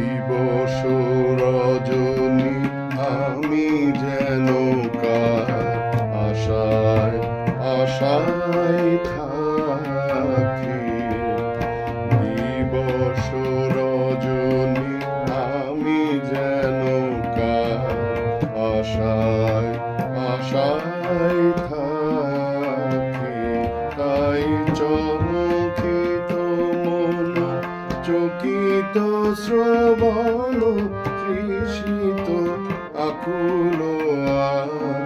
দিবস রজনী আমি যেন আশায় আশায় থাকি। দিবস আমি যেন আশায় আশায় থাকি। তাই শ্রবণ তৃষিত আকুল আখি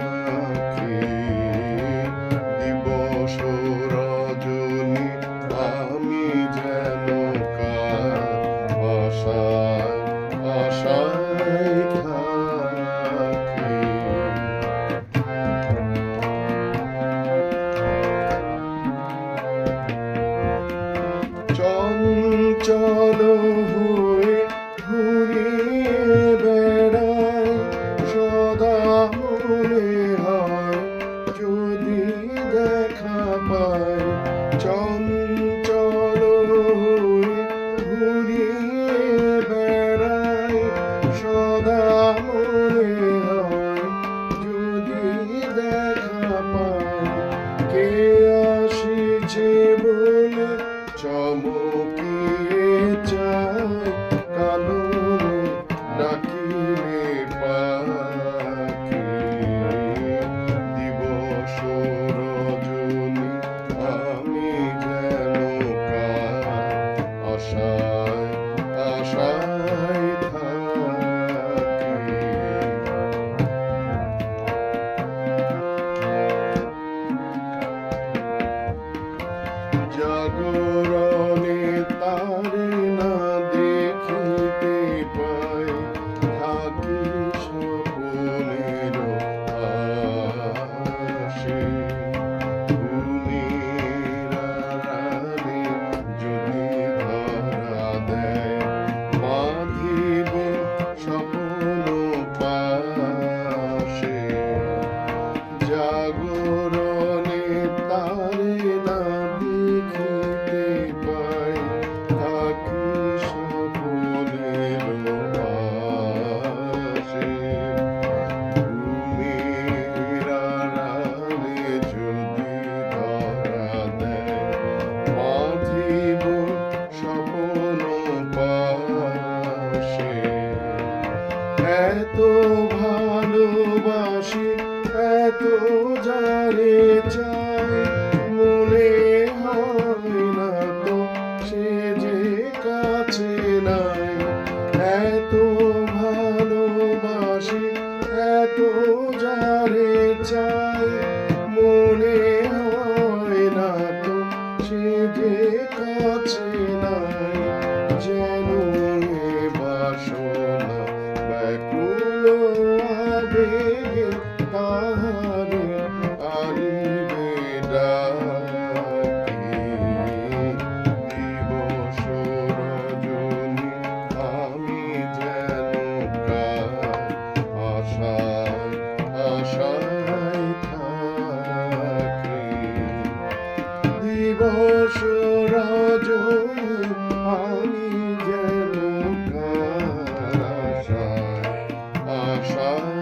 বেড়ায়, সদা মনে হয়। যদি দেখা পায় চঞ্চল ঘুরিয়ে বেড়ায়, সদা মনে দেখা পায় কে আসিছে বলে চমকিয়ে ডাকিলে পাখি দিবস রজনী আমি যেন আশায় আশায় থাকি। জাগরণে এত ভালোবাসি, এত জানে চাই, মনে হয় না তো সে যে কাছে নাই। এত ভালোবাসি, এত জানে চাই, মনে হয় না তো সে যে কাছে নাই। সরজ আমি যেন আশা আশা